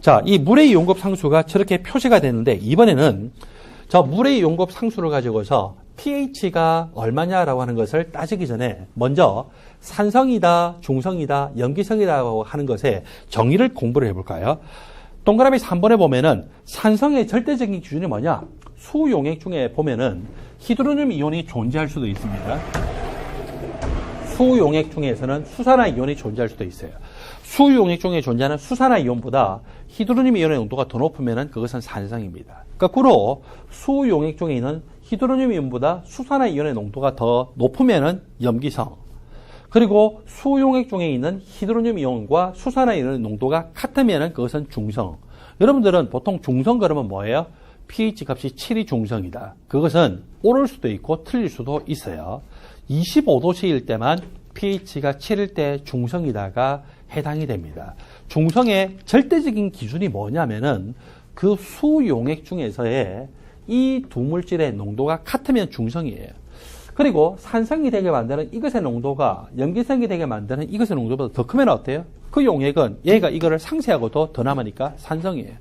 자, 이 물의 이온급 상수가 저렇게 표시가 되는데 이번에는 저 물의 이온급 상수를 가지고서 pH가 얼마냐라고 하는 것을 따지기 전에 먼저 산성이다, 중성이다, 염기성이라고 하는 것에 정의를 공부를 해볼까요? 동그라미 3번에 보면은 산성의 절대적인 기준이 뭐냐? 수용액 중에 보면은 히드로늄 이온이 존재할 수도 있습니다. 수용액 중에서는 수산화 이온이 존재할 수도 있어요. 수용액 중에 존재하는 수산화 이온보다 히드로늄 이온의 농도가 더 높으면 그것은 산성입니다. 거꾸로 수용액 중에 있는 히드로늄 이온보다 수산화 이온의 농도가 더 높으면 염기성. 그리고 수용액 중에 있는 히드로늄 이온과 수산화 이온의 농도가 같으면 그것은 중성. 여러분들은 보통 중성 그러면 뭐예요? pH 값이 7이 중성이다. 그것은 옳을 수도 있고 틀릴 수도 있어요. 25도씨일 때만 pH가 7일 때 중성이다가 해당이 됩니다. 중성의 절대적인 기준이 뭐냐면은 그 수용액 중에서의 이 두 물질의 농도가 같으면 중성이에요. 그리고 산성이 되게 만드는 이것의 농도가 염기성이 되게 만드는 이것의 농도보다 더 크면 어때요? 그 용액은 얘가 이거를 상쇄하고도 더 남으니까 산성이에요.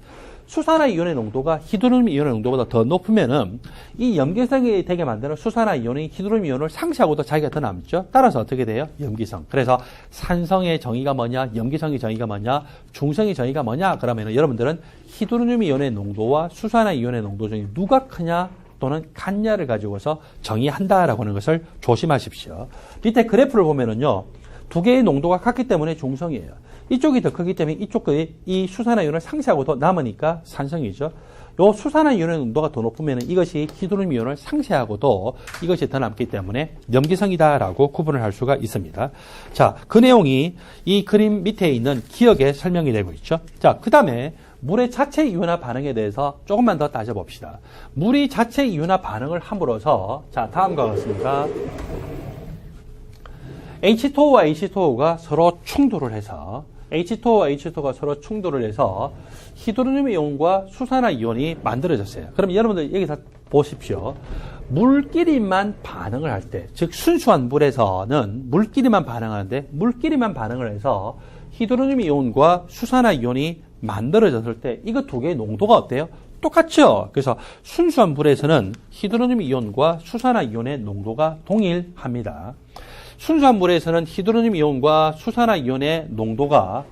수산화 이온의 농도가 히드로늄 이온의 농도보다 더 높으면은 이 염기성이 되게 만드는 수산화 이온이 히드로늄 이온을 상쇄하고도 자기가 더 남죠. 따라서 어떻게 돼요? 염기성. 그래서 산성의 정의가 뭐냐, 염기성의 정의가 뭐냐, 중성의 정의가 뭐냐? 그러면은 여러분들은 히드로늄 이온의 농도와 수산화 이온의 농도 중에 누가 크냐? 또는 같냐를 가지고서 정의한다라고 하는 것을 조심하십시오. 밑에 그래프를 보면은요. 두 개의 농도가 같기 때문에 중성이에요. 이쪽이 더 크기 때문에 이쪽의 이 수산화이온을 상쇄하고도 남으니까 산성이죠. 요 수산화이온의 농도가 더 높으면 이것이 히드로늄 이온을 상쇄하고도 이것이 더 남기 때문에 염기성이다라고 구분을 할 수가 있습니다. 자, 그 내용이 이 그림 밑에 있는 기억에 설명이 되고 있죠. 자, 그 다음에 물의 자체 이온화 반응에 대해서 조금만 더 따져봅시다. 물이 자체 이온화 반응을 함으로써 자, 다음과 같습니다. H2O와 H2O가 서로 충돌을 해서 H2O와 H2O가 서로 충돌을 해서 히드로늄 이온과 수산화 이온이 만들어졌어요. 그럼 여러분들 여기서 보십시오. 물끼리만 반응을 할 때, 즉 순수한 물에서는 물끼리만 반응하는데 물끼리만 반응을 해서 히드로늄 이온과 수산화 이온이 만들어졌을 때 이거 두 개의 농도가 어때요? 똑같죠. 그래서 순수한 물에서는 히드로늄 이온과 수산화 이온의 농도가 동일합니다. 순수한 물에서는 히드로늄 이온과 수산화 이온의 농도가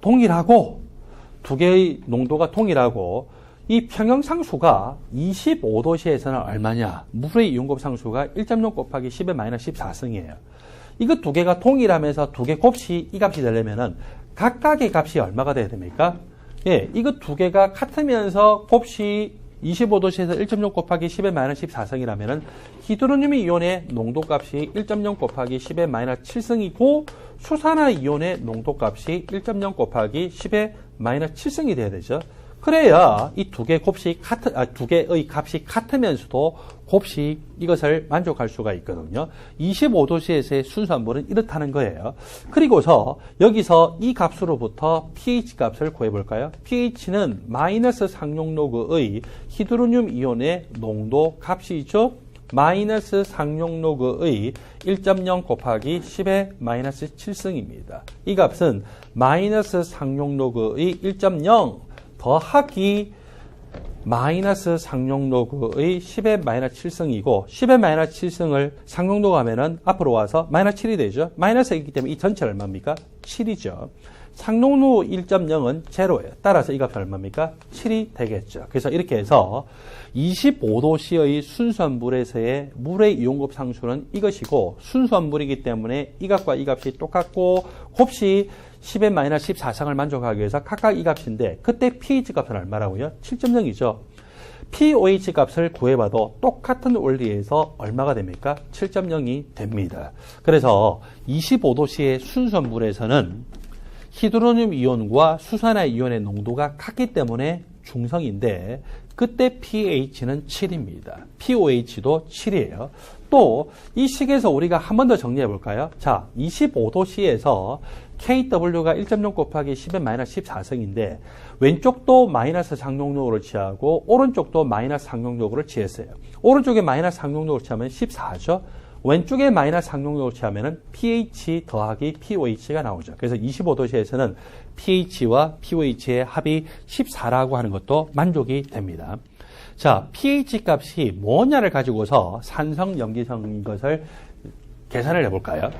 동일하고 두 개의 농도가 동일하고 이 평형 상수가 25도씨에서는 얼마냐? 물의 이온곱 상수가 1.0 곱하기 10의 마이너스 14승이에요. 이거 두 개가 동일하면서 두 개 곱이 이 값이 되려면은 각각의 값이 얼마가 돼야 됩니까? 예, 이거 두 개가 같으면서 곱이 25도씨에서 1.0 곱하기 10의 마이너스 14승이라면은 히드로늄 이온의 농도값이 1.0 곱하기 10의 마이너스 7승이고 수산화 이온의 농도값이 1.0 곱하기 10의 마이너스 7승이 돼야 되죠. 그래야 이 두 개 곱이 같은 아, 두 개의 값이 같으면서도 곱이 이것을 만족할 수가 있거든요. 25도씨에서의 순수한 물은 이렇다는 거예요. 그리고서 여기서 이 값으로부터 pH 값을 구해 볼까요? pH는 마이너스 상용로그의 히드로늄 이온의 농도 값이죠. 마이너스 상용로그의 1.0 곱하기 10의 마이너스 7승입니다. 이 값은 마이너스 상용로그의 1.0 더하기 마이너스 상용로그의 10의 마이너스 7승이고 10의 마이너스 7승을 상용로그 하면은 앞으로 와서 마이너스 7이 되죠. 마이너스 이기 때문에 이 전체 얼마입니까? 7이죠. 상용로 1.0은 제로예요. 따라서 이 값은 얼마입니까? 7이 되겠죠. 그래서 이렇게 해서 25도씨의 순수한 물에서의 물의 이온급 상수는 이것이고 순수한 물이기 때문에 이 값과 이 값이 똑같고 곱시 10의 마이너스 14상을 만족하기 위해서 각각 이 값인데 그때 pH 값은 얼마라고요? 7.0이죠. pOH 값을 구해봐도 똑같은 원리에서 얼마가 됩니까? 7.0이 됩니다. 그래서 25도씨의 순수한 물에서는 히드로늄 이온과 수산화 이온의 농도가 같기 때문에 중성인데 그때 pH는 7입니다. pOH도 7이에요. 또 이 식에서 우리가 한 번 더 정리해 볼까요? 자, 25도씨에서 KW가 1.0 곱하기 10의 마이너스 14승인데 왼쪽도 마이너스 상용력을 취하고 오른쪽도 마이너스 상용력을 취했어요. 오른쪽에 마이너스 상용력을 취하면 14죠. 왼쪽에 마이너스 상용력을 취하면은 pH 더하기 pOH가 나오죠. 그래서 25도씨에서는 pH와 pOH의 합이 14라고 하는 것도 만족이 됩니다. 자, pH 값이 뭐냐를 가지고서 산성, 염기성인 것을 계산을 해볼까요?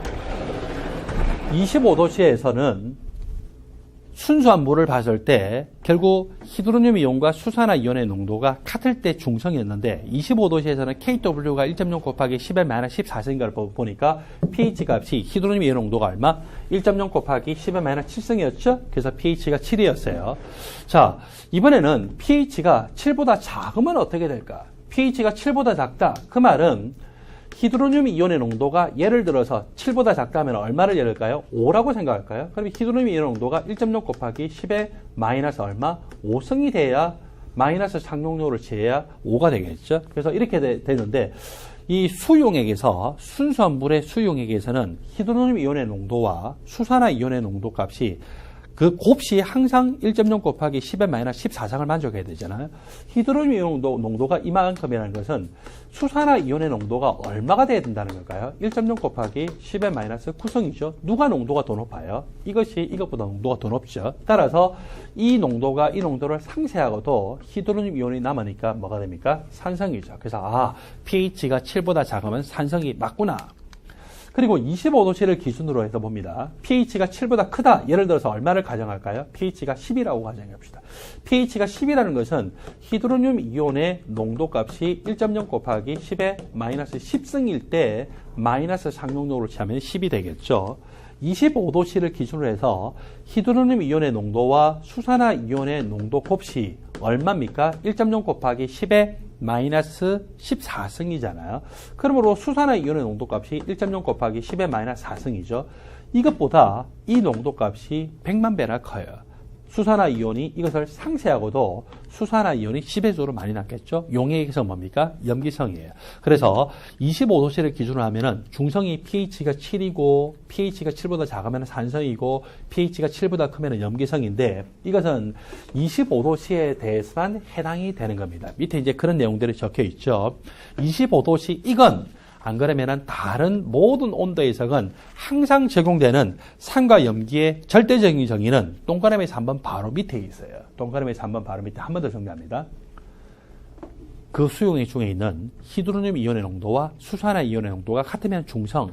25도씨에서는 순수한 물을 봤을 때 결국 히드로늄 이온과 수산화 이온의 농도가 같을 때 중성이었는데 25도씨에서는 KW가 1.0 곱하기 10의 마이너스 14승인가를 보니까 pH 값이 히드로늄 이온 농도가 얼마? 1.0 곱하기 10의 마이너스 7승이었죠? 그래서 pH가 7이었어요. 자, 이번에는 pH가 7보다 작으면 어떻게 될까? pH가 7보다 작다. 그 말은 히드로늄 이온의 농도가 예를 들어서 7보다 작다면 얼마를 예를까요? 5라고 생각할까요? 그럼 히드로늄 이온 농도가 1.0 곱하기 10의 마이너스 얼마? 5승이 돼야 마이너스 상용료를 제해야 5가 되겠죠. 그래서 이렇게 되, 되는데 이 수용액에서 순수한 물의 수용액에서는 히드로늄 이온의 농도와 수산화 이온의 농도 값이 그 곱시 항상 1.0 곱하기 10의 마이너스 14상을 만족해야 되잖아요. 히드로늄 이온 농도, 가 이만큼이라는 것은 수산화 이온의 농도가 얼마가 돼야 된다는 걸까요? 1.0 곱하기 10의 마이너스 9성이죠. 누가 농도가 더 높아요? 이것이 이것보다 농도가 더 높죠. 따라서 이 농도가 이 농도를 상쇄하고도 히드로늄 이온이 남으니까 뭐가 됩니까? 산성이죠. 그래서 아, pH가 7보다 작으면 산성이 맞구나. 그리고 25도씨를 기준으로 해서 봅니다. pH가 7보다 크다. 예를 들어서 얼마를 가정할까요? pH가 10이라고 가정해봅시다. pH가 10이라는 것은 히드로늄 이온의 농도값이 1.0 곱하기 10의 마이너스 10승일 때 마이너스 상용도를 취하면 10이 되겠죠. 25도씨를 기준으로 해서 히드로늄 이온의 농도와 수산화 이온의 농도 곱시 얼마입니까? 1.0 곱하기 10의 마이너스 14승이잖아요. 그러므로 수산화 이온의 농도 값이 1.0 곱하기 10의 마이너스 4승이죠. 이것보다 이 농도 값이 100만 배나 커요. 수산화 이온이 이것을 상쇄하고도 수산화 이온이 10배수로 많이 났겠죠. 용액에서 뭡니까? 염기성이에요. 그래서 25도씨를 기준으로 하면은 중성이 pH가 7이고 pH가 7보다 작으면 산성이고 pH가 7보다 크면 염기성인데 이것은 25도씨에 대해서만 해당이 되는 겁니다. 밑에 이제 그런 내용들이 적혀 있죠. 25도씨 이건 안 그러면은 다른 모든 온도 해석은 항상 제공되는 산과 염기의 절대적인 정의는 동그라미에서 한번 바로 밑에 있어요. 동그라미에서 한번 바로 밑에 한 번 더 정리합니다. 그 수용액 중에 있는 히드로늄 이온의 농도와 수산화 이온의 농도가 같으면 중성,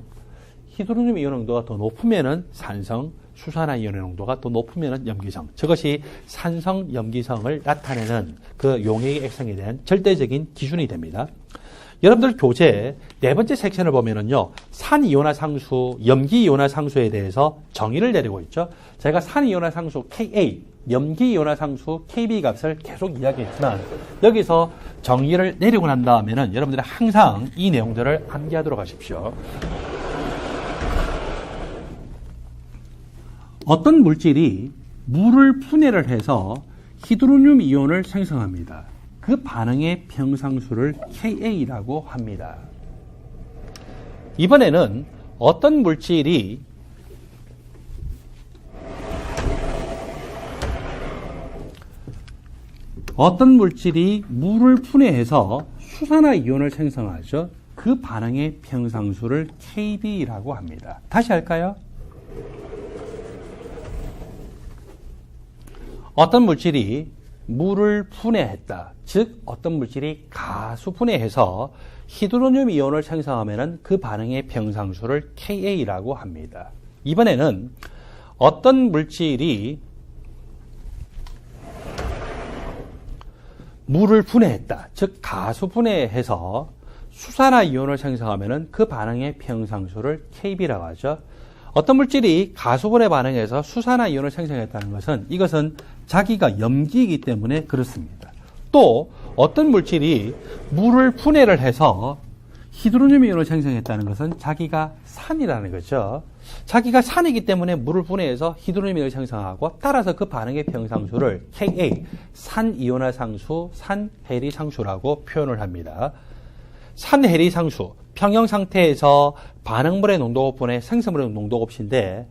히드로늄 이온 농도가 더 높으면은 산성, 수산화 이온의 농도가 더 높으면은 염기성. 저것이 산성, 염기성을 나타내는 그 용액의 액성에 대한 절대적인 기준이 됩니다. 여러분들 교재 네 번째 섹션을 보면은요, 산 이온화 상수, 염기 이온화 상수에 대해서 정의를 내리고 있죠. 제가 산 이온화 상수 Ka, 염기 이온화 상수 Kb 값을 계속 이야기했지만 여기서 정의를 내리고 난 다음에는 여러분들이 항상 이 내용들을 암기하도록 하십시오. 어떤 물질이 물을 분해를 해서 히드로늄 이온을 생성합니다. 그 반응의 평상수를 Ka라고 합니다. 이번에는 어떤 물질이 어떤 물질이 물을 분해해서 수산화 이온을 생성하죠. 그 반응의 평상수를 KB라고 합니다. 다시 할까요? 어떤 물질이 물을 분해했다. 즉 어떤 물질이 가수 분해해서 히드로늄 이온을 생성하면 그 반응의 평상수를 Ka라고 합니다. 이번에는 어떤 물질이 물을 분해했다. 즉 가수 분해해서 수산화 이온을 생성하면 그 반응의 평상수를 KB라고 하죠. 어떤 물질이 가수분해 반응해서 수산화 이온을 생성했다는 것은 이것은 자기가 염기이기 때문에 그렇습니다. 또 어떤 물질이 물을 분해를 해서 히드로늄 이온을 생성했다는 것은 자기가 산이라는 거죠. 자기가 산이기 때문에 물을 분해해서 히드로늄 이온을 생성하고 따라서 그 반응의 평상수를 Ka, 산 이온화 상수, 산 해리 상수라고 표현을 합니다. 산 해리 상수, 평형 상태에서 반응물의 농도 곱분의 생성물의 농도 곱인데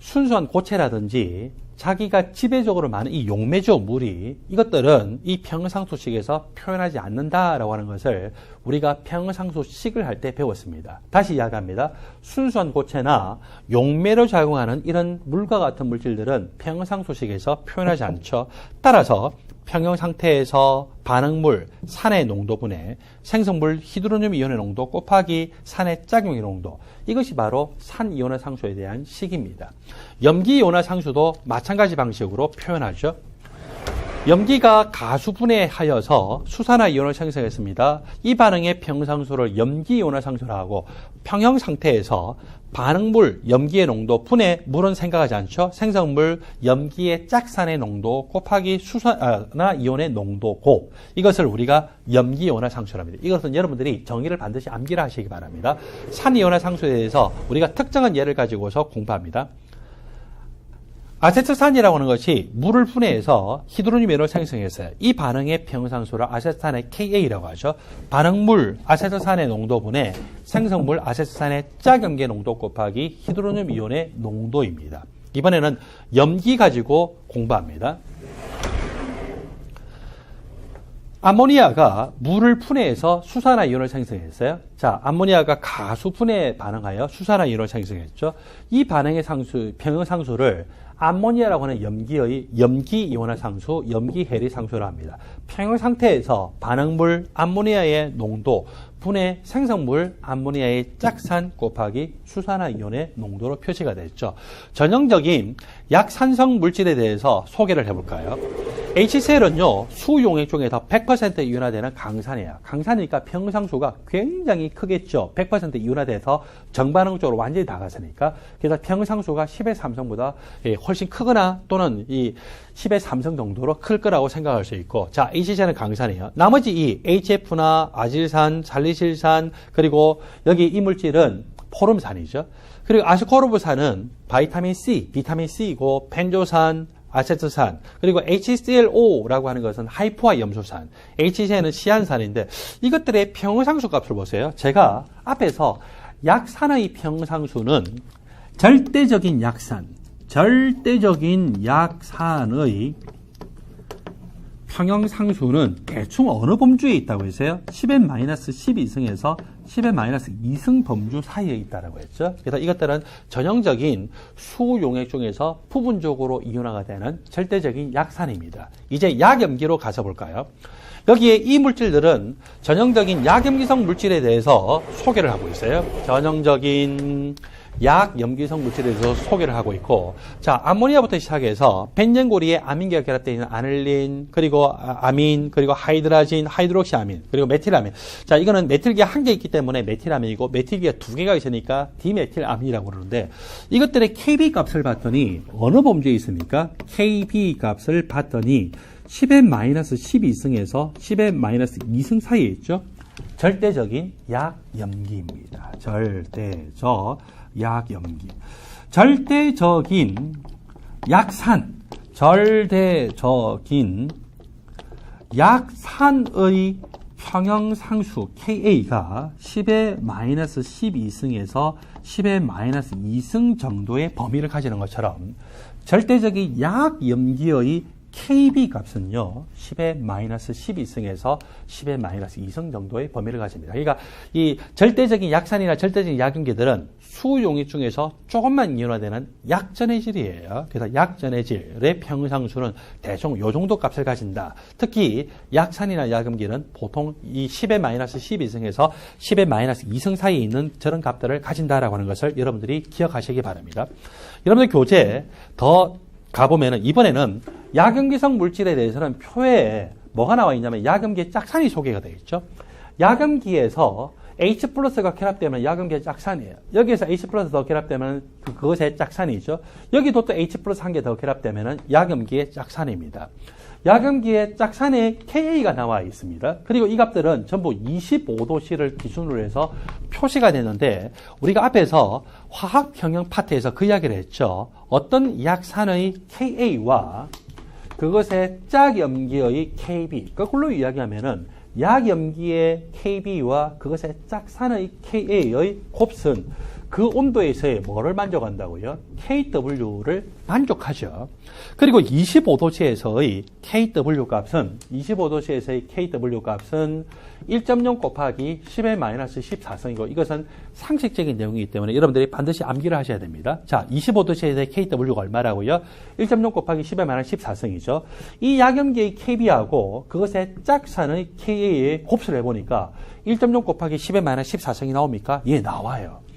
순수한 고체라든지 자기가 지배적으로 많은 이 용매조 물이 이것들은 이 평상수식에서 표현하지 않는다라고 하는 것을 우리가 평상수식을 할 때 배웠습니다. 다시 이야기합니다. 순수한 고체나 용매로 작용하는 이런 물과 같은 물질들은 평상수식에서 표현하지 않죠. 따라서 평형 상태에서 반응물 산의 농도분의 생성물 히드로늄 이온의 농도 곱하기 산의 짝용의 농도 이것이 바로 산 이온화 상수에 대한 식입니다. 염기 이온화 상수도 마찬가지 방식으로 표현하죠. 염기가 가수 분해하여서 수산화 이온을 생성했습니다. 이 반응의 평상수를 염기 이온화 상수라 하고 평형 상태에서 반응물 염기의 농도 분해 물은 생각하지 않죠. 생성물 염기의 짝산의 농도 곱하기 수산화 이온의 농도 곱 이것을 우리가 염기 이온화 상수랍니다. 이것은 여러분들이 정의를 반드시 암기를 하시기 바랍니다. 산 이온화 상수에 대해서 우리가 특정한 예를 가지고서 공부합니다. 아세트산이라고 하는 것이 물을 분해해서 히드로늄연을 생성했어요. 이 반응의 평상수를 아세트산의 KA라고 하죠. 반응물 아세트산의 농도분의 생성물 아세트산의 짝염계 농도 곱하기 히드로늄 이온의 농도입니다. 이번에는 염기 가지고 공부합니다. 암모니아가 물을 분해해서 수산화 이온을 생성했어요. 자, 암모니아가 가수 분해에 반응하여 수산화 이온을 생성했죠. 이 반응의 상수, 평형 상수를 암모니아라고 하는 염기의 염기 이온화 상수, 염기 해리 상수라 합니다. 평형 상태에서 반응물 암모니아의 농도, 분해 생성물 암모니아의 짝산 곱하기 수산화 이온의 농도로 표시가 됐죠. 전형적인 약산성 물질에 대해서 소개를 해볼까요? HCl은요, 수용액 중에 서 100% 이온화되는 강산이에요. 강산이니까 평상수가 굉장히 크겠죠. 100% 이온화돼서 정반응 쪽으로 완전히 나갔으니까. 그래서 평상수가 10의 삼성보다 예, 훨씬 크거나 또는 이 10의 삼성 정도로 클 거라고 생각할 수 있고. 자, HCl은 강산이에요. 나머지 이 HF나 아질산, 살리실산, 그리고 여기 이 물질은 포름산이죠. 그리고 아스코르브산은 바이타민 C, 비타민 C이고 펜조산, 아세트산, 그리고 HClO라고 하는 것은 하이포화 염소산, HCl은 시안산인데 이것들의 평상수 값을 보세요. 제가 앞에서 약산의 평상수는 절대적인 약산, 절대적인 약산의 평형상수는 대충 어느 범주에 있다고 했어요? 10의 마이너스 12승에서 10의 마이너스 2승 범주 사이에 있다고 했죠. 그래서 이것들은 전형적인 수용액 중에서 부분적으로 이온화가 되는 절대적인 약산입니다. 이제 약염기로 가서 볼까요? 여기에 이 물질들은 전형적인 약염기성 물질에 대해서 소개를 하고 있어요. 전형적인 약 염기성 물질에 대해서 소개를 하고 있고 자 암모니아부터 시작해서 벤젠고리에 아민계가 결합되어 있는 아닐린 그리고 아민 그리고 하이드라진 하이드록시아민 그리고 메틸아민 자 이거는 메틸기가 한 개 있기 때문에 메틸아민이고 메틸기가 두 개가 있으니까 디메틸아민이라고 그러는데 이것들의 KB 값을 봤더니 어느 범주에 있습니까? KB 값을 봤더니 10의 마이너스 12승에서 10의 마이너스 2승 사이에 있죠. 절대적인 약염기입니다. 절대적 약염기. 절대적인 약산, 절대적인 약산의 평형상수 KA가 10의 마이너스 12승에서 10의 마이너스 2승 정도의 범위를 가지는 것처럼 절대적인 약염기의 KB 값은요, 10의 마이너스 12승에서 10의 마이너스 2승 정도의 범위를 가집니다. 그러니까 이 절대적인 약산이나 절대적인 약용기들은 수용액 중에서 조금만 이온화되는 약전해질이에요. 그래서 약전해질의 평상수는 대충 요 정도 값을 가진다. 특히 약산이나 약음기는 보통 이 10의 마이너스 12승에서 10의 마이너스 2승 사이에 있는 저런 값들을 가진다라고 하는 것을 여러분들이 기억하시기 바랍니다. 여러분들 교재 더 가보면은 이번에는 약염기성 물질에 대해서는 표에 뭐가 나와 있냐면 약염기의 짝산이 소개가 되어 있죠. 약염기에서 H 플러스가 결합되면 약염기의 짝산이에요. 여기에서 H 플러스 더 결합되면 그것의 짝산이죠. 여기도 또 H 플러스 한 개 더 결합되면 약염기의 짝산입니다. 약염기의 짝산에 KA가 나와 있습니다. 그리고 이 값들은 전부 25도씨를 기준으로 해서 표시가 되는데 우리가 앞에서 화학 평형 파트에서 그 이야기를 했죠. 어떤 약산의 KA와 그것의 짝염기의 KB 거꾸로 이야기하면은 약염기의 KB와 그것의 짝산의 KA의 곱은 그 온도에서의 뭐를 만족한다고요? KW를 만족하죠. 그리고 25도씨에서의 KW 값은 25도씨에서의 KW 값은 1.0 곱하기 10의 마이너스 14성이고 이것은 상식적인 내용이기 때문에 여러분들이 반드시 암기를 하셔야 됩니다. 자, 25도씨에서의 KW가 얼마라고요? 1.0 곱하기 10의 마이너스 14성이죠. 이 약염기의 KB하고 그것의 짝산의 KA의 곱수를 해보니까 1.0 곱하기 10의 마이너스 14성이 나옵니까? 예, 나와요.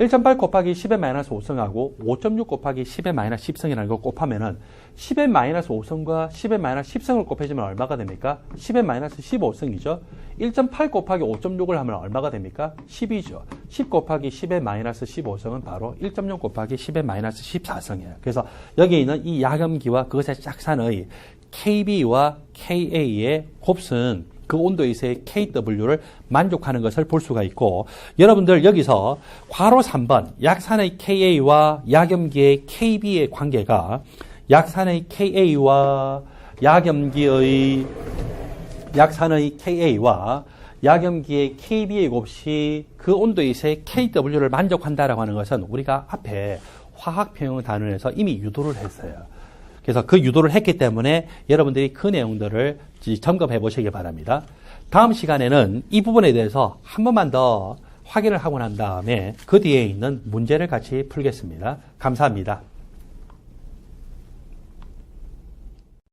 1.8 곱하기 10의 마이너스 5성하고 5.6 곱하기 10의 마이너스 10성이라는 걸 곱하면은 10의 마이너스 5성과 10의 마이너스 10성을 곱해주면 얼마가 됩니까? 10의 마이너스 15성이죠. 1.8 곱하기 5.6을 하면 얼마가 됩니까? 10이죠. 10 곱하기 10의 마이너스 15성은 바로 1.0 곱하기 10의 마이너스 14성이에요. 그래서 여기 있는 이 야금기와 그것의 짝산의 KB와 KA의 곱은 그 온도에서의 KW를 만족하는 것을 볼 수가 있고 여러분들 여기서 괄호 3번 약산의 KA와 약염기의 KB의 관계가 약산의 KA와 약염기의 약산의 KA와 약염기의 KB의 곱이 그 온도에서의 KW를 만족한다라고 하는 것은 우리가 앞에 화학 평형 단원에서 이미 유도를 했어요. 그래서 그 유도를 했기 때문에 여러분들이 그 내용들을 점검해 보시기 바랍니다. 다음 시간에는 이 부분에 대해서 한 번만 더 확인을 하고 난 다음에 그 뒤에 있는 문제를 같이 풀겠습니다. 감사합니다.